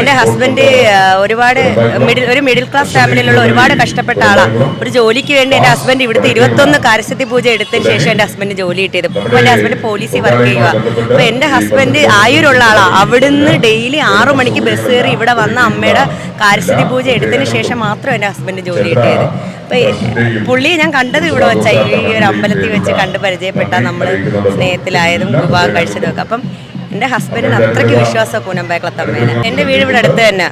എന്റെ ഹസ്ബൻഡ് ഒരുപാട് മിഡിൽ ഒരു മിഡിൽ ക്ലാസ് ഫാമിലിയിലുള്ള ഒരുപാട് കഷ്ടപ്പെട്ട ആളാണ് ഒരു ജോലിക്ക് വേണ്ടി എന്റെ ഹസ്ബൻഡ് ഇവിടുത്തെ ഇരുപത്തൊന്ന് കാരസ്ഥിതി പൂജ എടുത്തതിന് ശേഷം എന്റെ ഹസ്ബൻഡ് ജോലി കിട്ടിയത്. അപ്പോൾ എന്റെ ഹസ്ബൻഡ് പോലീസിൽ വർക്ക് ചെയ്യുക അപ്പോൾ എന്റെ ഹസ്ബൻഡ് ആയൂരുള്ള ആളാണ് അവിടുന്ന് ഡെയിലി ആറു മണിക്ക് ബസ് കയറി ഇവിടെ വന്ന അമ്മയുടെ കാരസ്ഥിതി പൂജ എടുത്തതിന് ശേഷം മാത്രം എന്റെ ഹസ്ബൻഡ് ജോലി കിട്ടിയത്. അപ്പോൾ പുള്ളിയെ ഞാൻ കണ്ടത് ഇവിടെ വെച്ചാൽ ഈ ഒരു അമ്പലത്തിൽ വെച്ച് കണ്ട് പരിചയപ്പെട്ട നമ്മൾ സ്നേഹത്തിലായതും വിവാഹം കഴിച്ചതും ഒക്കെ. അപ്പം എന്റെ ഹസ്ബൻഡിന് അത്രയ്ക്ക് വിശ്വാസം കൂനമ്പായക്കുളത്തമ്മേനെ എന്റെ വീട് ഇവിടെ അടുത്ത് തന്നെ.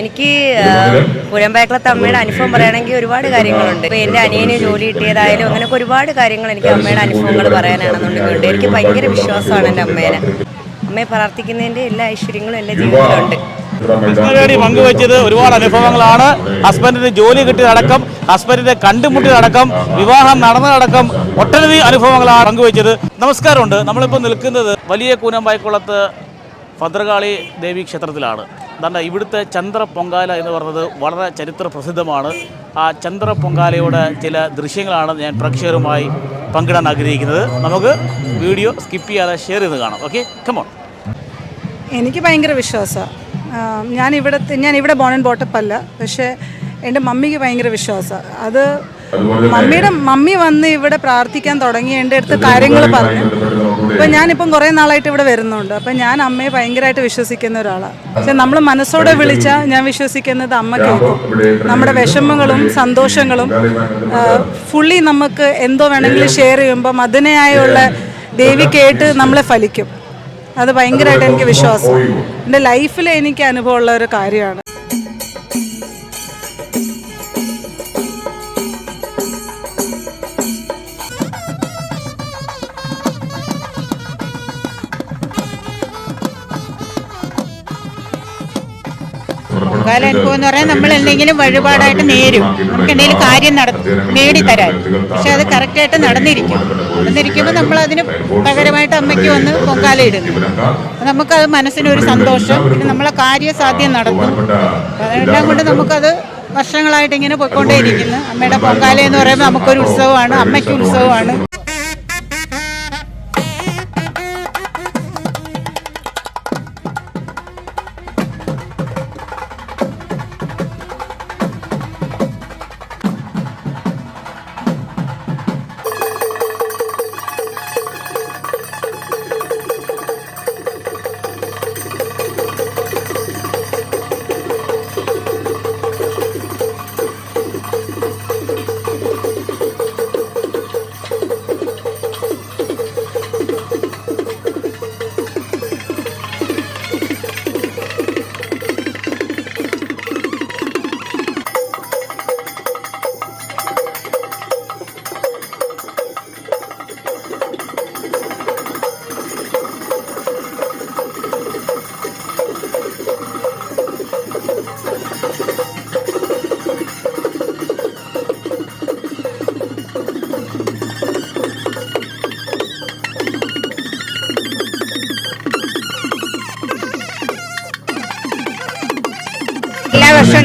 എനിക്ക് കൂനമ്പായക്കുളത്ത് അമ്മയുടെ അനുഭവം പറയുകയാണെങ്കിൽ ഒരുപാട് കാര്യങ്ങളുണ്ട്. ഇപ്പോൾ എന്റെ അനിയന് ജോലി കിട്ടിയതായാലും അങ്ങനെയൊക്കെ ഒരുപാട് കാര്യങ്ങൾ എനിക്ക് അമ്മയുടെ അനുഭവങ്ങൾ പറയാനാണെന്നുണ്ടെങ്കിൽ എനിക്ക് ഭയങ്കര വിശ്വാസമാണ് എന്റെ അമ്മേനെ. അമ്മയെ പ്രാർത്ഥിക്കുന്നതിന്റെ എല്ലാ ഐശ്വര്യങ്ങളും എന്റെ ജീവിതത്തിലുണ്ട്. വേണ്ടി പങ്കുവച്ചത് ഒരുപാട് അനുഭവങ്ങളാണ്. ഹസ്ബൻഡിന് ജോലി കിട്ടിയതടക്കം ഹസ്ബൻഡിനെ കണ്ടുമുട്ടിയതടക്കം വിവാഹം നടന്നതടക്കം ഒട്ടനവധി അനുഭവങ്ങളാണ് പങ്കുവച്ചത്. നമസ്കാരമുണ്ട്. നമ്മളിപ്പോൾ നിൽക്കുന്നത് വലിയ കൂനമ്പായിക്കുളത്ത് ഭദ്രകാളി ദേവി ക്ഷേത്രത്തിലാണ്. ദാണ്ട ഇവിടുത്തെ ചന്ദ്ര പൊങ്കാല എന്ന് പറയുന്നത് വളരെ ചരിത്ര പ്രസിദ്ധമാണ്. ആ ചന്ദ്ര പൊങ്കാലയുടെ ചില ദൃശ്യങ്ങളാണ് ഞാൻ പ്രേക്ഷകരുമായി പങ്കിടാൻ ആഗ്രഹിക്കുന്നത്. നമുക്ക് വീഡിയോ സ്കിപ്പ് ചെയ്യാതെ ഷെയർ ചെയ്ത് കാണാം. ഓക്കെ? കമോൺ എനിക്ക് ഭയങ്കര വിശ്വാസമാണ് ഞാൻ ഇവിടെ ഞാൻ ഇവിടെ ബോൺ ആൻഡ് ബോട്ടപ്പ് അല്ല പക്ഷേ എന്റെ മമ്മിക്ക് ഭയങ്കര വിശ്വാസമാണ് അത് മമ്മിയുടെ മമ്മി വന്ന് ഇവിടെ പ്രാർത്ഥിക്കാൻ തുടങ്ങി എന്റെ അടുത്ത് കാര്യങ്ങൾ പറഞ്ഞു. അപ്പം ഞാനിപ്പം കുറേ നാളായിട്ട് ഇവിടെ വരുന്നുണ്ട്. അപ്പം ഞാൻ അമ്മയെ ഭയങ്കരമായിട്ട് വിശ്വസിക്കുന്ന ഒരാളാണ് പക്ഷെ നമ്മൾ മനസ്സോടെ വിളിച്ചാൽ ഞാൻ വിശ്വസിക്കുന്നത് അമ്മ കേൾക്കും. നമ്മുടെ വിഷമങ്ങളും സന്തോഷങ്ങളും ഫുള്ളി നമുക്ക് എന്തോ വേണമെങ്കിലും ഷെയർ ചെയ്യുമ്പം അതിനെയായുള്ള ദേവി കേട്ട് നമ്മളെ ഫലിക്കും. അത് ഭയങ്കരമായിട്ട് എനിക്ക് വിശ്വാസം. എന്റെ ലൈഫിൽ എനിക്ക് അനുഭവമുള്ള ഒരു കാര്യമാണ്. പൊങ്കാല അനുഭവം എന്ന് പറയാൻ നമ്മൾ എന്തെങ്കിലും വഴിപാടായിട്ട് നേരും. നമുക്ക് എന്തെങ്കിലും കാര്യം നട നേടിത്തരാൻ പക്ഷെ അത് കറക്റ്റായിട്ട് നടന്നിരിക്കും. നടന്നിരിക്കുമ്പോൾ നമ്മൾ അതിന് പകരമായിട്ട് അമ്മയ്ക്ക് വന്ന് പൊങ്കാല ഇടുന്നു. അപ്പോൾ നമുക്കത് മനസ്സിനൊരു സന്തോഷം. പിന്നെ നമ്മളെ കാര്യസാധ്യം അപ്പോൾ അതെല്ലാം കൊണ്ട് നമുക്കത് വർഷങ്ങളായിട്ട് ഇങ്ങനെ പോയിക്കൊണ്ടേയിരിക്കുന്നു. അമ്മയുടെ പൊങ്കാല എന്ന് പറയുമ്പോൾ നമുക്കൊരു ഉത്സവമാണ്. അമ്മയ്ക്ക് ഉത്സവമാണ്.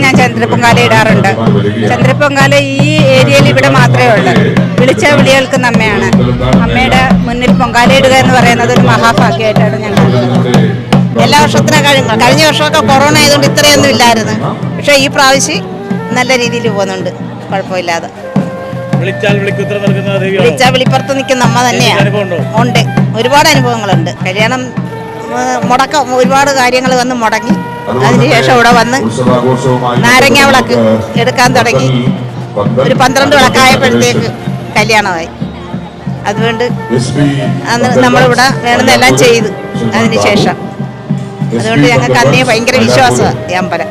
ഞാൻ ചന്ദ്രപ്പൊങ്കാല ഇടാറുണ്ട്. ചന്ദ്രപ്പൊങ്കാല ഈ ഏരിയയിൽ ഇവിടെ മാത്രമേ ഉള്ളൂ. വിളിച്ച വിളി കേൾക്കുന്ന അമ്മയാണ്. അമ്മയുടെ മുന്നിൽ പൊങ്കാല ഇടുക എന്ന് പറയുന്നത് ഒരു മഹാഭാഗ്യമായിട്ടാണ് ഞാൻ എല്ലാ വർഷത്തിനും കഴിഞ്ഞ കഴിഞ്ഞ വർഷമൊക്കെ കൊറോണ ആയതുകൊണ്ട് ഇത്രയൊന്നും ഇല്ലായിരുന്നു. പക്ഷേ ഈ പ്രാവശ്യം നല്ല രീതിയിൽ പോകുന്നുണ്ട്. കുഴപ്പമില്ലാതെ. വിളിച്ചാൽ വിളിപ്പുറത്ത് നിൽക്കുന്ന അമ്മ തന്നെയാണ് ഉണ്ട്. ഒരുപാട് അനുഭവങ്ങളുണ്ട്. കല്യാണം മുടക്കം ഒരുപാട് കാര്യങ്ങൾ വന്ന് മുടങ്ങി. അതിനുശേഷം ഇവിടെ വന്ന് നാരങ്ങ വിളക്ക് എടുക്കാൻ തുടങ്ങി. ഒരു പന്ത്രണ്ട് വിളക്കായപ്പോഴത്തേക്ക് കല്യാണമായി. അതുകൊണ്ട് അന്ന് നമ്മളിവിടെ വേണമെന്നെല്ലാം ചെയ്തു അതിനുശേഷം. അതുകൊണ്ട് ഞങ്ങൾക്ക് അന്നേ ഭയങ്കര വിശ്വാസമാണ് ഈ അമ്പലം.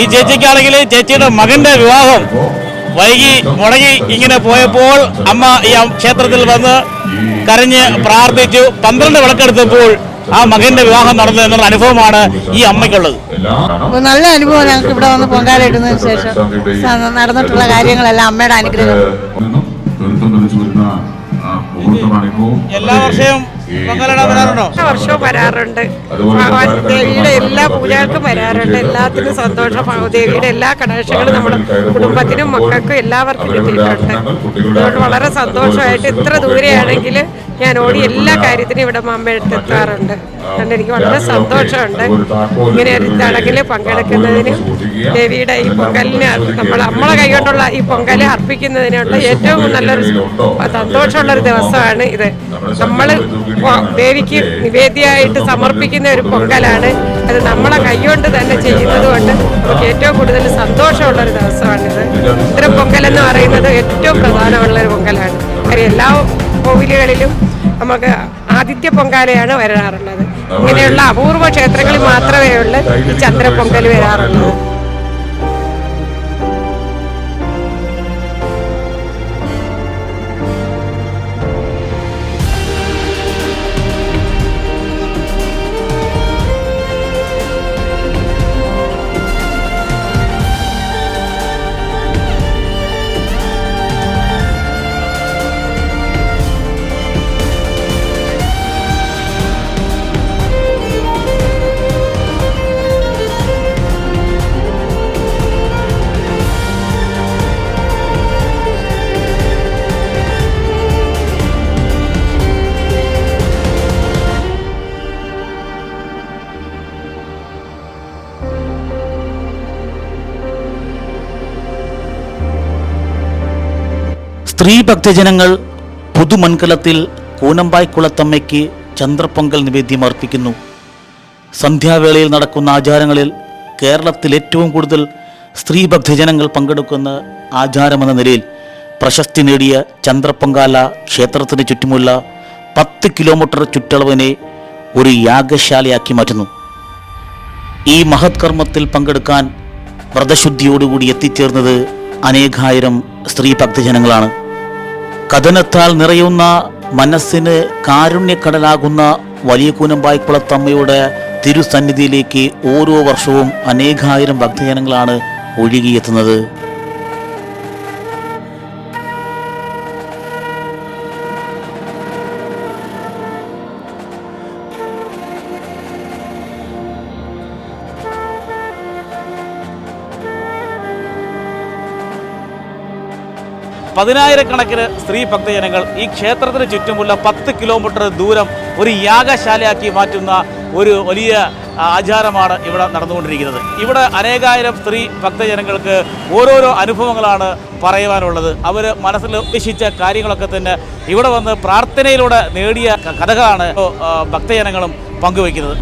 ഈ ചേച്ചിക്കാണെങ്കിൽ ചേച്ചിയുടെ മകന്റെ വിവാഹം വൈകി മുടങ്ങി ഇങ്ങനെ പോയപ്പോൾ അമ്മ ഈ ക്ഷേത്രത്തിൽ വന്ന് കരഞ്ഞ് പ്രാർത്ഥിച്ചു. പന്ത്രണ്ട് വിളക്കെടുത്തപ്പോൾ ആ മകന്റെ വിവാഹം നടന്നു എന്നുള്ള അനുഭവമാണ് ഈ അമ്മയ്ക്കുള്ളത്. നല്ല അനുഭവം ഞങ്ങൾക്ക് ഇവിടെ വന്ന് പൊങ്കാല ഇടുന്നതിന് ശേഷം നടന്നിട്ടുള്ള കാര്യങ്ങളെല്ലാം അമ്മയുടെ അനുഗ്രഹം. എല്ലാ വർഷവും വർഷവും വരാറുണ്ട്. ഭഗവാൻ ദേവിയുടെ എല്ലാ പൂജകൾക്കും വരാറുണ്ട്. എല്ലാത്തിനും സന്തോഷം ദേവിയുടെ എല്ലാ കണക്ഷനുകളും നമ്മുടെ കുടുംബത്തിനും മക്കൾക്കും എല്ലാവർക്കും കിട്ടിയിട്ടുണ്ട്. അതുകൊണ്ട് വളരെ സന്തോഷമായിട്ട് ഇത്ര ദൂരെയാണെങ്കിൽ ഞാൻ ഓടി എല്ലാ കാര്യത്തിനും ഇവിടെ അമ്മയെടുത്ത് എത്താറുണ്ട്. അതുകൊണ്ട് എനിക്ക് വളരെ സന്തോഷമുണ്ട്. ഇങ്ങനെ ഒരു ചടങ്ങിൽ പങ്കെടുക്കുന്നതിന് ദേവിയുടെ ഈ പൊങ്കലിന് നമ്മൾ നമ്മളെ കൈകൊണ്ടുള്ള ഈ പൊങ്കൽ അർപ്പിക്കുന്നതിനുള്ള ഏറ്റവും നല്ലൊരു സന്തോഷമുള്ളൊരു ദിവസമാണ് ഇത്. നമ്മൾ ദേവിക്ക് നിവേദ്യമായിട്ട് സമർപ്പിക്കുന്ന ഒരു പൊങ്കലാണ്. അത് നമ്മളെ കൈകൊണ്ട് തന്നെ ചെയ്യുന്നത് കൊണ്ട് നമുക്ക് ഏറ്റവും കൂടുതൽ സന്തോഷമുള്ള ഒരു ദിവസമാണിത്. ഇത്തരം പൊങ്കൽ എന്ന് പറയുന്നത് ഏറ്റവും പ്രധാനമുള്ള ഒരു പൊങ്കലാണ്. കാര്യം എല്ലാ കോവിലുകളിലും നമുക്ക് ആദിത്യ പൊങ്കാലയാണ് വരാറുള്ളത്. ഇങ്ങനെയുള്ള അപൂർവ ക്ഷേത്രങ്ങളിൽ മാത്രമേ ഉള്ളൂ ഈ ചന്ദ്ര പൊങ്കൽ സ്ത്രീ ഭക്തജനങ്ങൾ പുതുമൺകലത്തിൽ കൂനമ്പായ്ക്കുളത്തമ്മയ്ക്ക് ചന്ദ്രപ്പൊങ്കൽ നിവേദ്യം അർപ്പിക്കുന്നു. സന്ധ്യാവേളയിൽ നടക്കുന്ന ആചാരങ്ങളിൽ കേരളത്തിൽ ഏറ്റവും കൂടുതൽ സ്ത്രീ ഭക്തജനങ്ങൾ പങ്കെടുക്കുന്ന ആചാരമെന്ന നിലയിൽ പ്രശസ്തി നേടിയ ചന്ദ്രപ്പൊങ്കാല ക്ഷേത്രത്തിന് ചുറ്റുമുള്ള പത്ത് കിലോമീറ്റർ ചുറ്റളവിനെ ഒരു യാഗശാലയാക്കി മാറ്റുന്നു. ഈ മഹത് കർമ്മത്തിൽ പങ്കെടുക്കാൻ വ്രതശുദ്ധിയോടുകൂടി എത്തിച്ചേർന്നത് അനേകായിരം സ്ത്രീ ഭക്തജനങ്ങളാണ് കഥനത്താൽ നിറയുന്ന മനസ്സിന് കാരുണ്യക്കടലാകുന്ന വലിയ കൂനമ്പായ്ക്കുളത്തമ്മയുടെ തിരുസന്നിധിയിലേക്ക് ഓരോ വർഷവും അനേകായിരം ഭക്തജനങ്ങളാണ് ഒഴുകിയെത്തുന്നത്. പതിനായിരക്കണക്കിന് സ്ത്രീ ഭക്തജനങ്ങൾ ഈ ക്ഷേത്രത്തിന് ചുറ്റുമുള്ള പത്ത് കിലോമീറ്റർ ദൂരം ഒരു യാഗശാലയാക്കി മാറ്റുന്ന ഒരു വലിയ ആചാരമാണ് ഇവിടെ നടന്നുകൊണ്ടിരിക്കുന്നത്. ഇവിടെ അനേകായിരം സ്ത്രീ ഭക്തജനങ്ങൾക്ക് ഓരോരോ അനുഭവങ്ങളാണ് പറയുവാനുള്ളത്. അവർ മനസ്സിൽ ഉദ്ദേശിച്ച കാര്യങ്ങളൊക്കെ തന്നെ ഇവിടെ വന്ന് പ്രാർത്ഥനയിലൂടെ നേടിയ കഥകളാണ് ഭക്തജനങ്ങളും പങ്കുവയ്ക്കുന്നത്.